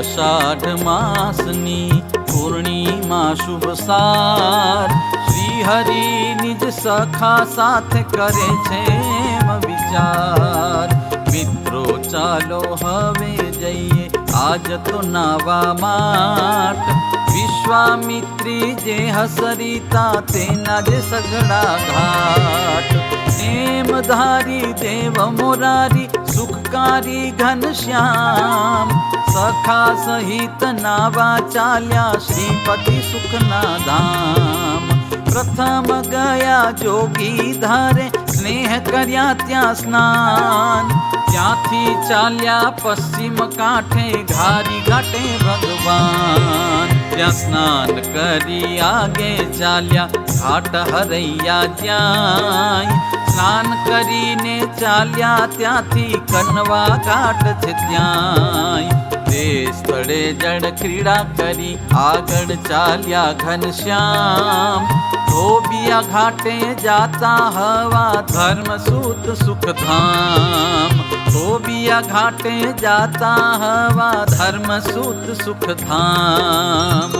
અષાઢ માસની પૂર્ણિમા શુભ સાર. શ્રી હરિ નિજ સખા સાથે કરે છે વિચાર. મિત્રો, ચાલો હવે જઈએ આજ તો નાવા માટ. વિશ્વામિત્રી જે હસરીતા તેના જે સગડા ઘાટ. ધારી દેવ મોરારી સુખકારી ઘનશ્યામ સખા સહિત નાવા ચાલ્યા શ્રીપતિ સુખના ધામ પ્રથમ ગયા જોગી ધારે સ્નેહ કર્યા ત્યાં સ્નાન ત્યાંથી ચાલ્યા પશ્ચિમ કાંઠે ઘારી ઘાટે ભગવાન ત્યાં સ્નાન કરી આગે ચાલ્યા, ઘાટ હરૈયા ત્યાં સ્નાન કરીને ચાલ્યા ત્યાંથી કનવા ઘાટ છે ત્યાં. તે સ્થળે જળ ક્રીડા કરી આગળ ચાલ્યા ઘનશ્યામ ધોબિયા ઘાટે જાતા હવા ધર્મ સૂત સુખધામ ધોબિયા ઘાટે જાતા હવા ધર્મ સૂત સુખધામ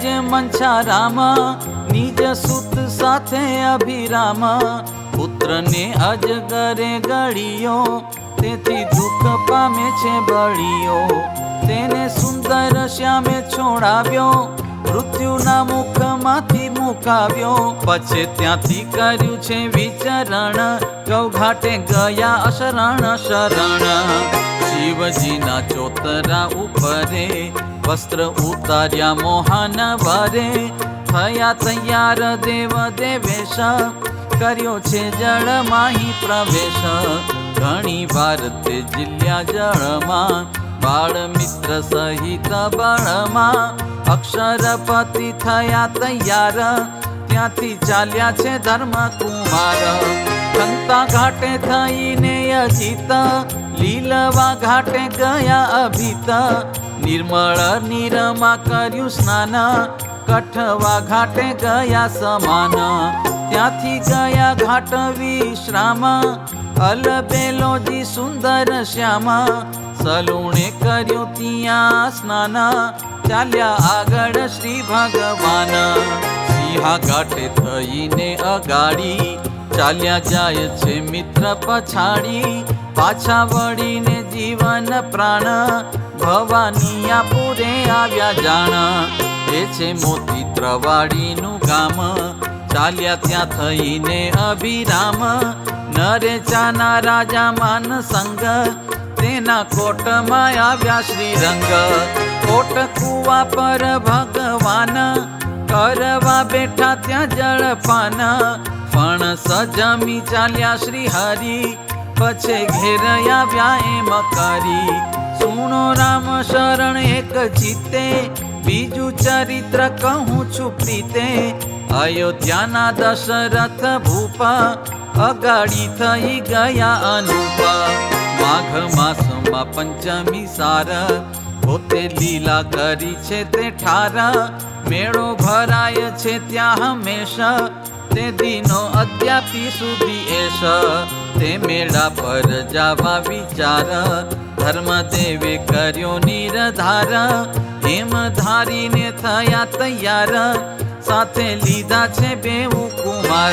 જે મનછા રામા નિજ સુત સાથે અભિરામા. પુત્રને અજગરે ગળિયો, તેથી દુઃખ પામે છે બળિયો. તેને સુંદર શ્યામે છોડાવ્યો, મૃત્યુના મુખમાંથી મુકાવ્યો. પછી ત્યાંથી કર્યું છે વિચરણ ગૌ ઘાટે ગયા અશરણ શરણ. શિવજીના ચોતરા ઉપરે વસ્ત્ર ઉતાર્યા મોહન વરે. થયા તૈયાર દેવ દેવેશ કર્યો છે જળ માહી પ્રવેશ. ઘણી વાર તે જીલ્યા જળમાં. બાળ મિત્ર સહિત બળમાં. અક્ષરપતિ થયા તૈયાર. ત્યાંથી ચાલ્યા છે ધર્મ કુમાર કંતા ઘાટે થઈને અજીત. લીલવા ઘાટે ગયા અભિત. નિર્મળ નિરમાં કર્યું સ્નાન. કઠવા ઘાટે ગયા સમાન. ત્યાંથી ગયા ઘાટ વિશ્રામ. અલબેલોજી સુંદર શ્યામા. સલુણે કર્યું ત્યાં સ્નાન. ચાલ્યા આગળ શ્રી ભગવાન. સિંહા ઘાટે થઈને અગાડી. ચાલ્યા જાય છે મિત્ર પછાડી. પાછા વળીને જીવન પ્રાણ ભવાની પૂરે આવ્યા જાણ. એ છે મોતી ત્રવાડીનું ગામ. ચાલ્યા ત્યાં થઈને અભિરામ. નરે ચાના રાજા માન સંગ. તેના કોટમાં આવ્યા શ્રી રંગ કોટ કુવા પર ભગવાન. કરવા બેઠા ત્યાં જળપાન પણ સજમી ચાલ્યા શ્રી હરિ પછે ઘેર આવ્યા એમ કરી. સુણો રામ શરણ એક જીતે, બીજું ચરિત્ર કહું છું પ્રીતે. અયોધ્યાના દશરથ ભૂપા અગાડી થઈ ગયા અનુપા. માઘ માસમાં પંચમી સાર, પોતે લીલા કરી છે તે ઠાર. મેળો ભરાય છે ત્યાં હંમેશા, તે દિનો અદ્યાપી સુધી એશ. તે મેળા પર જવા વિચાર. ધર્મ દેવે કર્યો નિરધાર. હેમ ધારીને થયા તૈયાર. સાથે લીધા છે બેઉ કુમાર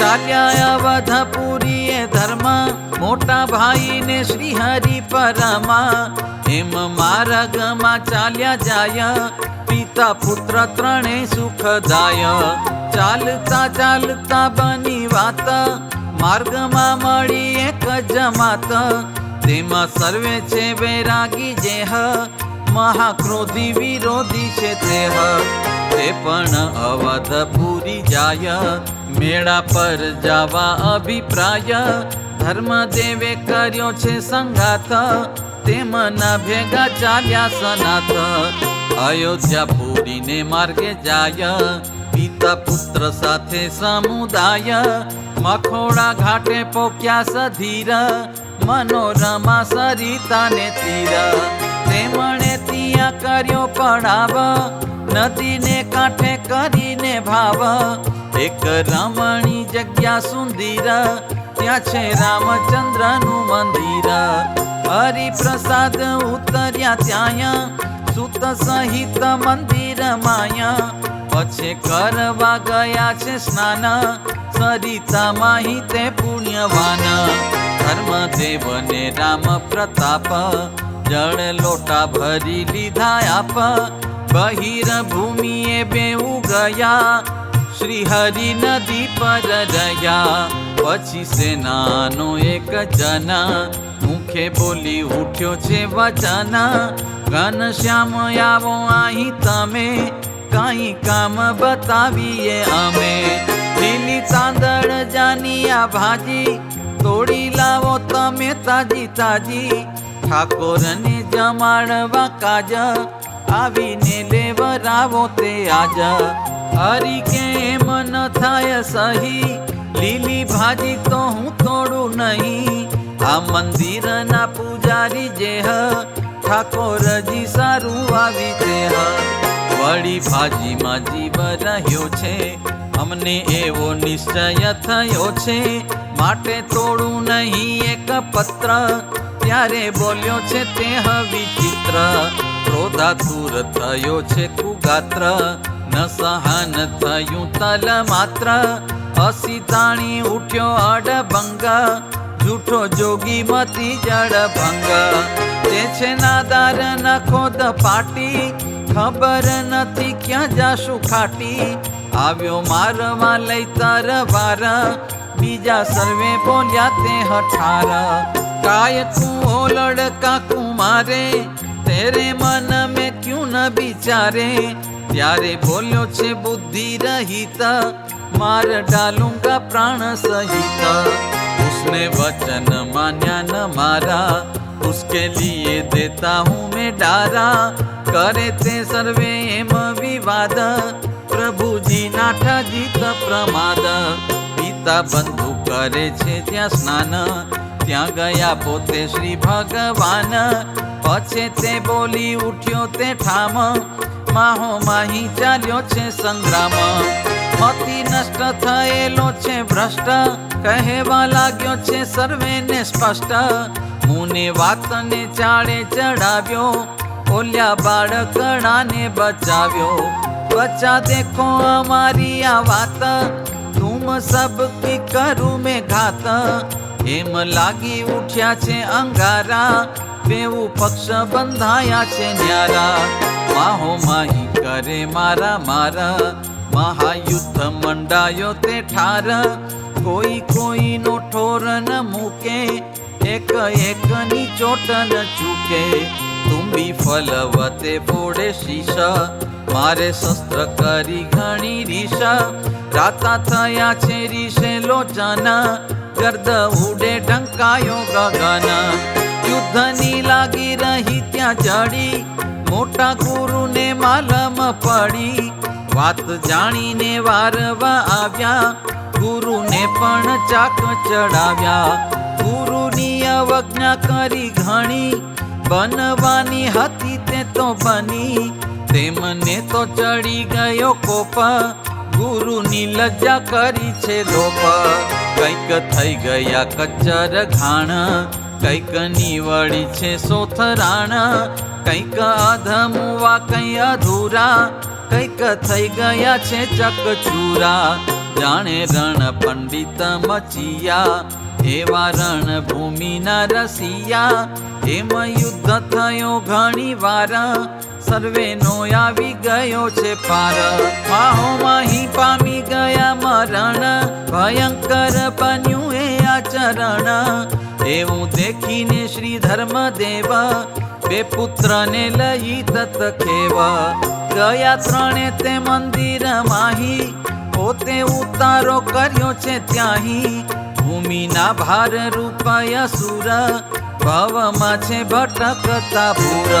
ચાલ્યા વધપુરી એ ધર્મ. મોટા ભાઈને શ્રી હરિ પરમા. હેમ માર્ગમાં ચાલ્યા જાય. પિતા પુત્ર ત્રણે સુખદાય ચાલતા ચાલતા બની વાત. માર્ગમાં મળી એક જમાત તેમાં સર્વે છે વૈરાગી જેહ મહાક્રોધી વિરોધી છે તેહ તે પણ અવધ પૂરી જાય. મેળા પર જવા અભિપ્રાય. ધર્મ દેવે કર્યો છે સંગાથ. તેમના ભેગા ચાલ્યા સનાથ. અયોધ્યા પૂરીને માર્ગે જાય. પિતા પુત્ર સાથે સમુદાય, મખોડા ઘાટે પોક્યા સધીર, મનોરમા સરિતાને તીર. તેમણે ત્યાં કર્યો પડાવ, નદીને કાંઠે કરીને ભાવ. એક રમણી જગ્યા સુંદીર, ત્યાં છે રામચંદ્રનું મંદિર. હરિપ્રસાદ ઉતર્યા ત્યાં સુત સહિત મંદિર માયા. પછી કરવા ગયા છે સ્નાન. સરિતા માહી તે પુણ્યવાન. ધર્મદેવને રામ પ્રતાપ. જળ લોટા ભરી લીધા આપ. બહિર ભૂમિએ બેઉ ગયા. શ્રી હરિ નદી પર રહ્યા. પછી સેનાનો એક જન મુખે બોલી ઉઠ્યો છે, વચન. ઘનશ્યામ, આવો અહીં તમે. કાંઈ કામ બતાવીએ અમે લીલી તાંદળ જાની આ ભાજી તોડી લાવો તમે તાજી તાજી ઠાકોરને જમાડવા કાજ આવીને લેવરાવો તે આજ હરી કેમ ન થાય સહી લીલી ભાજી તો હું તોડું નહીં આ મંદિરના પૂજારી જે હ ઠાકોરજી સારું આવી તે હ વળી ભાજીમાં જીવ રહ્યો છે. અમને એવો નિશ્ચય થયો છે. માટે તોડું નહીં એક પત્ર. ત્યારે બોલ્યો છે તે વિચિત્ર ક્રોધાતુર થયો છે કુગાત્ર. ન સહન થયું તલ માત્ર. અસીતાણી ઉઠ્યો અડભંગ. જૂઠો જોગી મતી જળ ભંગ તે છે નાદાર નખોદ ખોદ પાટી. ખબર નથી ક્યાં જાશું ખાટી. આવ્યો મારવા લઈ તાર વાર. બીજા સર્વે બોલ્યા તે હઠાર. કાય તું ઓલડ કાકું મારે. તેરે મન મેં ક્યું ન બિચારે. ત્યારે બોલ્યો છે બુદ્ધિ રહિત. માર ડાલુંગા પ્રાણ સહિત. ઉસને વચન માન્યા ન મારા. उसके लिए देता हूँ मैं डारा करे ते सर्वे एम विवाद પ્રભુજી નાઠા જીત પ્રમાદ પિતા બંધુ કરે છે ત્યાં સ્નાન ત્યાં ગયા પોતે શ્રી ભગવાન પછી તે બોલી ઉઠ્યો તે ઠામ માહો માહી ચાલ્યો છે સંગ્રામ મતિ નષ્ટ થયેલો છે ભ્રષ્ટ કહેવા લાગ્યો છે સર્વેને સ્પષ્ટ મુને વાતને ચાળે ચડાવ્યો, ઓલ્યા બાળકણાને બચાવ્યો. બચા દેખો અમારી આ વાત તુમ સબ કી કરું મેં ઘાત? એમ લાગી ઉઠ્યા છે અંગારા બેવું પક્ષ બંધાયા છે ન્યારા. માહો માહી કરે મારા મારા, મહાયુદ્ધ મંડાયો તે ઠાર. કોઈ કોઈનો ઠોર ન મૂકે એક એકની ચોટ ન ચૂકે. તુંબી ફલવતે ફોડે શીશા. મારે શસ્ત્ર કરી ઘણી રીશ. રાતા થયા છે રીશે લોચના ગર્દ ઉડે ઢંકાયો ગગન. યુદ્ધની લાગી રહી ત્યાં ચડી મોટા ગુરુને માલમ પડી. વાત જાણીને વારવા આવ્યા. ગુરુને પણ ચાક ચડાવ્યા. ગુરુની અવજ્ઞા કરી ઘણી, બનવાની હતી તે તો બની. તેમને તો ચડી ગયો કોપ, ગુરુની લજ્જા કરી છે લોપ. કંઈક થઈ ગયા કચ્ચર ઘાણ, કંઈક નીવડી છે સોથરાણ કંઈક અધમુવા, કઈ અધૂરા, કંઈક થઈ ગયા છે ચકચૂરા. જાણે રણ પંડિત મચિયા એવા રણ ભૂમિના રસિયા, એમાં યુદ્ધ થયો ઘણી વાર, સર્વેનો આવી ગયો છે પાર. માહો માહી પામી ગયા મરણ, ભયંકર બન્યું એ આચરણ. એવું દેખીને શ્રી ધર્મદેવ, બે પુત્રને લઈ તત ખેવ. ગયા ત્રણે તે મંદિર માહી પોતે ઉતારો કર્યો છે ત્યાહી. ભૂમિના ભાર રૂપય સુર, ભવમાં છે ભટકતા ભૂર.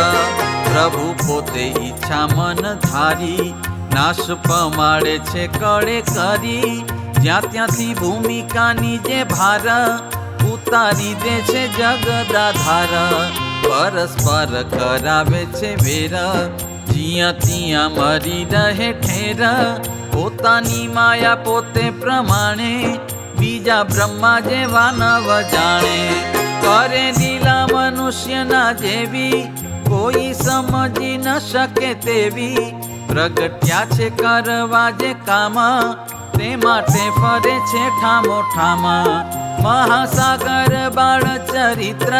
પ્રભુ પોતે ઈચ્છા મન ધારી, નાશ પમાડે છે કળે કરી. જ્યાં ત્યાંથી ભૂમિકાની જે ભાર, ઉતારી દે છે જગદાધાર. પરસ્પર કરાવે છે વેર, જ્યાં ત્યાં મરી રહે ઠેર. પોતાની માયા પોતે પ્રમાણે બીજા બ્રહ્મા જેવા નવ જાણે, કરે લીલા મનુષ્યના જેવી, કોઈ સમજી ન શકે તેવી, પ્રગટ્યા છે કરવા જે કામ, તે માટે ફરે છે ઠામો ઠામા. મહાસાગર બાળ ચરિત્ર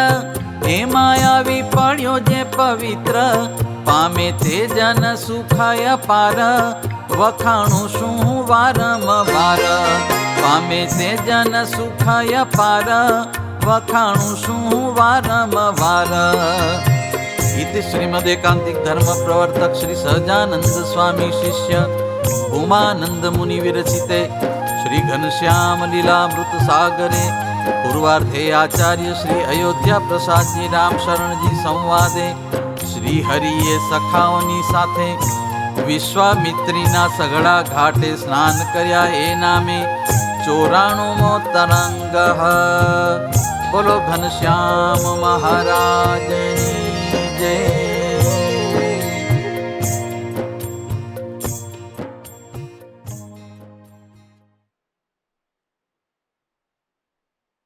એમાં આવી પડ્યો જે પવિત્ર, પામે તે જન સુખાય પાર. વખાણું શું વારંવાર? પામે તે જન સુખાય પાર. વખાણું શું વારંવાર ગીત શ્રીમદ એકાંતિક ધર્મ પ્રવર્તક શ્રી સહજાનંદ સ્વામી શિષ્ય ઉમાનંદ મુનિ વિરચિતે શ્રી ઘનશ્યામ લીલામૃત સાગરે. પૂર્વાર્ધે આચાર્ય શ્રી અયોધ્યા પ્રસાદજી રામશરણજી સંવાદે શ્રી હરિએ સખાઓની સાથે વિશ્વામિત્રીના સગડા ઘાટે સ્નાન કર્યા. એ નામે चूराणुमोत्तरङ्गः। पुलभन्श्यां जय।